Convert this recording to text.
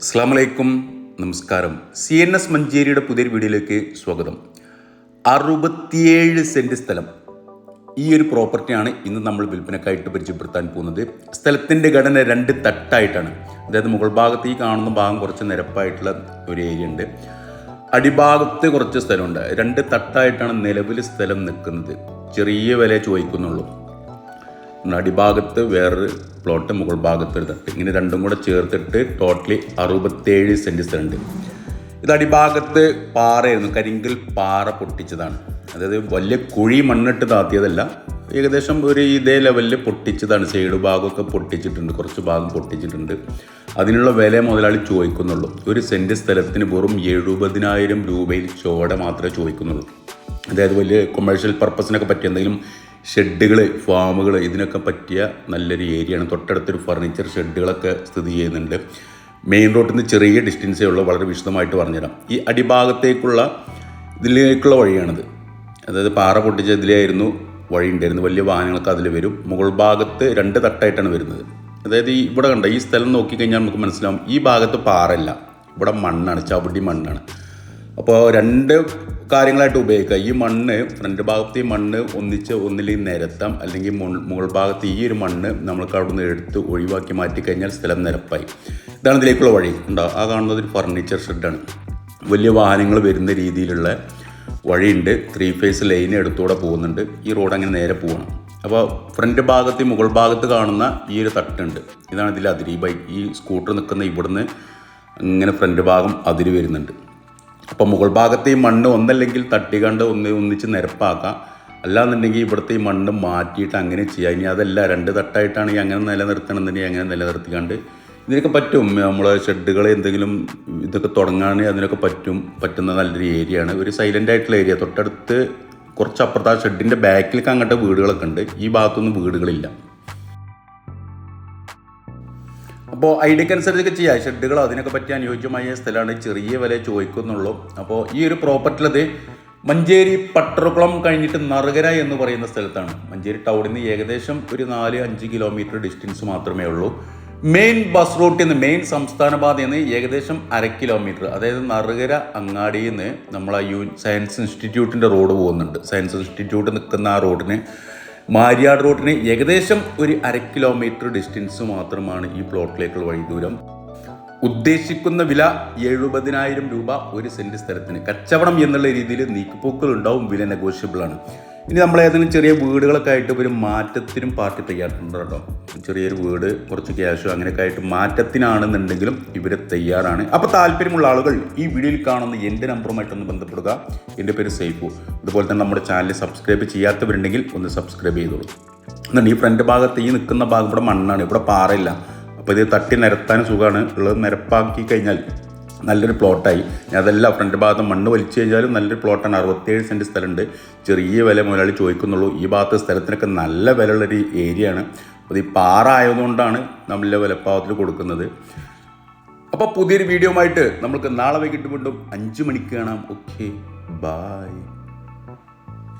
അസ്സാം വലൈക്കും നമസ്കാരം. സി എൻ എസ് മഞ്ചേരിയുടെ പുതിയൊരു വീഡിയോയിലേക്ക് സ്വാഗതം. അറുപത്തിയേഴ് സെന്റ് സ്ഥലം. ഈ ഒരു പ്രോപ്പർട്ടിയാണ് ഇന്ന് നമ്മൾ വിൽപ്പനക്കായിട്ട് പരിചയപ്പെടുത്താൻ പോകുന്നത്. സ്ഥലത്തിന്റെ ഘടന രണ്ട് തട്ടായിട്ടാണ്. അതായത് മുകൾ ഭാഗത്ത് ഈ കാണുന്ന ഭാഗം കുറച്ച് നിരപ്പായിട്ടുള്ള ഒരു ഏരിയ ഉണ്ട്. അടിഭാഗത്ത് കുറച്ച് സ്ഥലമുണ്ട്. രണ്ട് തട്ടായിട്ടാണ് നിലവിൽ സ്ഥലം നിൽക്കുന്നത്. ചെറിയ വില ചോദിക്കുന്നുള്ളൂ. അടിഭാഗത്ത് വേറൊരു പ്ലോട്ട് മുകൾ ഭാഗത്ത് ഒരു തട്ട്. ഇങ്ങനെ രണ്ടും കൂടെ ചേർത്തിട്ട് ടോട്ടലി അറുപത്തേഴ് സെന്റ് സ്ഥലമുണ്ട് ഇത് അടിഭാഗത്ത് പാറയായിരുന്നു. കരിങ്കൽ പാറ പൊട്ടിച്ചതാണ്. അതായത് വലിയ കുഴി മണ്ണിട്ട് താത്തിയതല്ല. ഏകദേശം ഒരു ഇതേ ലെവലിൽ പൊട്ടിച്ചതാണ്. സൈഡ് ഭാഗമൊക്കെ പൊട്ടിച്ചിട്ടുണ്ട്. കുറച്ച് ഭാഗം പൊട്ടിച്ചിട്ടുണ്ട്. അതിനുള്ള വില മുതലാളി ചോദിക്കുന്നുള്ളൂ. ഒരു സെന്റ് സ്ഥലത്തിന് വെറും എഴുപതിനായിരം രൂപയിൽ ചോട മാത്രമേ ചോദിക്കുന്നുള്ളൂ. അതായത് വലിയ കൊമേഴ്ഷ്യൽ പർപ്പസിനൊക്കെ പറ്റിയ എന്തെങ്കിലും ഷെഡുകൾ ഫാമുകൾ ഇതിനൊക്കെ പറ്റിയ നല്ലൊരു ഏരിയയാണ്. തൊട്ടടുത്തൊരു ഫർണിച്ചർ ഷെഡുകളൊക്കെ സ്ഥിതി ചെയ്യുന്നുണ്ട്. മെയിൻ റോഡിൽ നിന്ന് ചെറിയ ഡിസ്റ്റൻസേ ഉള്ളൂ. വളരെ വിശദമായിട്ട് പറഞ്ഞുതരാം. ഈ അടിഭാഗത്തേക്കുള്ള ഇതിലേക്കുള്ള വഴിയാണിത്. അതായത് പാറ പൊട്ടിച്ച ഇതിലായിരുന്നു വഴി ഉണ്ടായിരുന്നു വലിയ വാഹനങ്ങളൊക്കെ അതിൽ വരും. മുകൾ ഭാഗത്ത് രണ്ട് തട്ടായിട്ടാണ് വരുന്നത്. അതായത് ഈ ഇവിടെ കണ്ട ഈ സ്ഥലം നോക്കിക്കഴിഞ്ഞാൽ നമുക്ക് മനസ്സിലാവും. ഈ ഭാഗത്ത് പാറയില്ല. ഇവിടെ മണ്ണാണ് ചവിടി മണ്ണാണ്. അപ്പോൾ രണ്ട് കാര്യങ്ങളായിട്ട് ഉപയോഗിക്കുക. ഈ മണ്ണ് ഫ്രണ്ട് ഭാഗത്ത് ഈ മണ്ണ് ഒന്നിച്ച് ഒന്നിലേക്ക് നിരത്താം അല്ലെങ്കിൽ മുകൾ ഭാഗത്ത് ഈ ഒരു മണ്ണ് നമ്മൾക്ക് അവിടെ നിന്ന് എടുത്ത് ഒഴിവാക്കി മാറ്റി കഴിഞ്ഞാൽ സ്ഥലം നിരപ്പായി. ഇതാണ് ഇതിലേക്കുള്ള വഴി. ഉണ്ടാവും ആ കാണുന്നത് ഒരു ഫർണിച്ചർ ഷെഡാണ് വലിയ വാഹനങ്ങൾ വരുന്ന രീതിയിലുള്ള വഴിയുണ്ട്. ത്രീ ഫേസ് ലൈൻ എടുത്തുകൂടെ പോകുന്നുണ്ട്. ഈ റോഡ് അങ്ങനെ നേരെ പോകണം അപ്പോൾ ഫ്രണ്ട് ഭാഗത്ത് മുകൾ ഭാഗത്ത് കാണുന്ന ഈ ഒരു തട്ടുണ്ട്. ഇതാണ് ഇതിൽ അതിരി. ബൈക്ക് ഈ സ്കൂട്ടർ നിൽക്കുന്ന ഇവിടുന്ന് ഇങ്ങനെ ഫ്രണ്ട് ഭാഗം അതിര് വരുന്നുണ്ട്. അപ്പോൾ മുകൾ ഭാഗത്തെ ഈ മണ്ണ് ഒന്നല്ലെങ്കിൽ തട്ടിക്കണ്ട് ഒന്ന് ഒന്നിച്ച് നിരപ്പാക്കാം. അല്ലാന്നുണ്ടെങ്കിൽ ഇവിടുത്തെ ഈ മണ്ണ് മാറ്റിയിട്ട് അങ്ങനെ ചെയ്യാം. ഇനി അതല്ല രണ്ട് തട്ടായിട്ടാണ് ഈ അങ്ങനെ നിലനിർത്തണമെന്നുണ്ടെങ്കിൽ അങ്ങനെ നിലനിർത്തിക്കാണ്ട് ഇതിനൊക്കെ പറ്റും. നമ്മൾ ഷെഡുകൾ എന്തെങ്കിലും ഇതൊക്കെ തുടങ്ങാൻ അതിനൊക്കെ പറ്റും. പറ്റുന്ന നല്ലൊരു ഏരിയ ആണ് ഒരു സൈലന്റ് ആയിട്ടുള്ള ഏരിയ തൊട്ടടുത്ത് കുറച്ച് അപ്പുറത്ത് ആ ഷെഡിന്റെ ബാക്കിലേക്ക് അങ്ങോട്ട് വീടുകളൊക്കെ ഉണ്ട്. ഈ ഭാഗത്തൊന്നും വീടുകളില്ല. അപ്പോൾ ഐഡിയക്ക് അനുസരിച്ചൊക്കെ ചെയ്യാം. ഷെഡുകളോ അതിനൊക്കെ പറ്റി അനുയോജ്യമായ സ്ഥലമാണ്. ചെറിയ വില ചോദിക്കുന്നുള്ളൂ. അപ്പോൾ ഈ ഒരു പ്രോപ്പർട്ടിലത് മഞ്ചേരി പട്ടർക്കുളം കഴിഞ്ഞിട്ട് നറുകര എന്ന് പറയുന്ന സ്ഥലത്താണ്. മഞ്ചേരി ടൗണിൽ നിന്ന് ഏകദേശം ഒരു നാല് അഞ്ച് കിലോമീറ്റർ ഡിസ്റ്റൻസ് മാത്രമേ ഉള്ളൂ. മെയിൻ ബസ് റൂട്ടിൽ നിന്ന് മെയിൻ സംസ്ഥാന പാതയിൽ നിന്ന് ഏകദേശം അര കിലോമീറ്റർ. അതായത് നറുകര അങ്ങാടിയിൽ നിന്ന് നമ്മളെ യു സയൻസ് ഇൻസ്റ്റിറ്റ്യൂട്ടിന്റെ റോഡ് പോകുന്നുണ്ട്. സയൻസ് ഇൻസ്റ്റിറ്റ്യൂട്ട് നിൽക്കുന്ന ആ റോഡിന് മാരിയാട് റോഡിന് ഏകദേശം ഒരു അര കിലോമീറ്റർ ഡിസ്റ്റൻസ് മാത്രമാണ് ഈ പ്ലോട്ടിലേക്കുള്ള വഴി ദൂരം. ഉദ്ദേശിക്കുന്ന വില എഴുപതിനായിരം രൂപ ഒരു സെന്റ് സ്ഥലത്തിന്. കച്ചവടം എന്നുള്ള രീതിയിൽ നീക്കുപോക്കുകൾ ഉണ്ടാവും വില നെഗോഷ്യബിൾ ആണ്. ഇനി നമ്മൾ ഏതെങ്കിലും ചെറിയ വീടുകളൊക്കെ ആയിട്ട് ഒരു മാറ്റത്തിനും പാർട്ടി തയ്യാറുണ്ട് കേട്ടോ. ചെറിയൊരു വീട് കുറച്ച് ക്യാഷോ അങ്ങനെയൊക്കെ ആയിട്ട് മാറ്റത്തിനാണെന്നുണ്ടെങ്കിലും ഇവർ തയ്യാറാണ്. അപ്പോൾ താല്പര്യമുള്ള ആളുകൾ ഈ വീഡിയോയിൽ കാണുന്ന എന്റെ നമ്പറുമായിട്ടൊന്ന് ബന്ധപ്പെടുക. എന്റെ പേര് സേഫു. അതുപോലെ തന്നെ നമ്മുടെ ചാനൽ സബ്സ്ക്രൈബ് ചെയ്യാത്തവരുണ്ടെങ്കിൽ ഒന്ന് സബ്സ്ക്രൈബ് ചെയ്തോളൂ. എന്നിട്ട് ഈ ഫ്രണ്ട് ഭാഗത്ത് ഈ നിൽക്കുന്ന ഭാഗം ഇവിടെ മണ്ണാണ് ഇവിടെ പാറയില്ല. അപ്പോൾ ഇത് തട്ടി നിരത്താൻ സുഖമാണ്. ഉള്ളത് നിരപ്പാക്കി കഴിഞ്ഞാൽ നല്ലൊരു പ്ലോട്ടായി. അതല്ല ഫ്രണ്ട് ഭാഗത്ത് മണ്ണ് വലിച്ചു കഴിഞ്ഞാലും നല്ലൊരു പ്ലോട്ടാണ് അറുപത്തേഴ് സെന്റ് സ്ഥലമുണ്ട്. ചെറിയ വില മുതലാളി ചോദിക്കുന്നുള്ളൂ. ഈ ഭാഗത്ത് സ്ഥലത്തിനൊക്കെ നല്ല വിലയുള്ളൊരു ആണ്. അത് ഈ പാറ ആയതുകൊണ്ടാണ് നമ്മൾ വിലപ്പാവത്തിൽ കൊടുക്കുന്നത്. അപ്പോൾ പുതിയൊരു വീഡിയോ ആയിട്ട് നമുക്ക് നാളെ വൈകിട്ട് വീണ്ടും അഞ്ച് മണിക്ക് കാണാം. Okay bye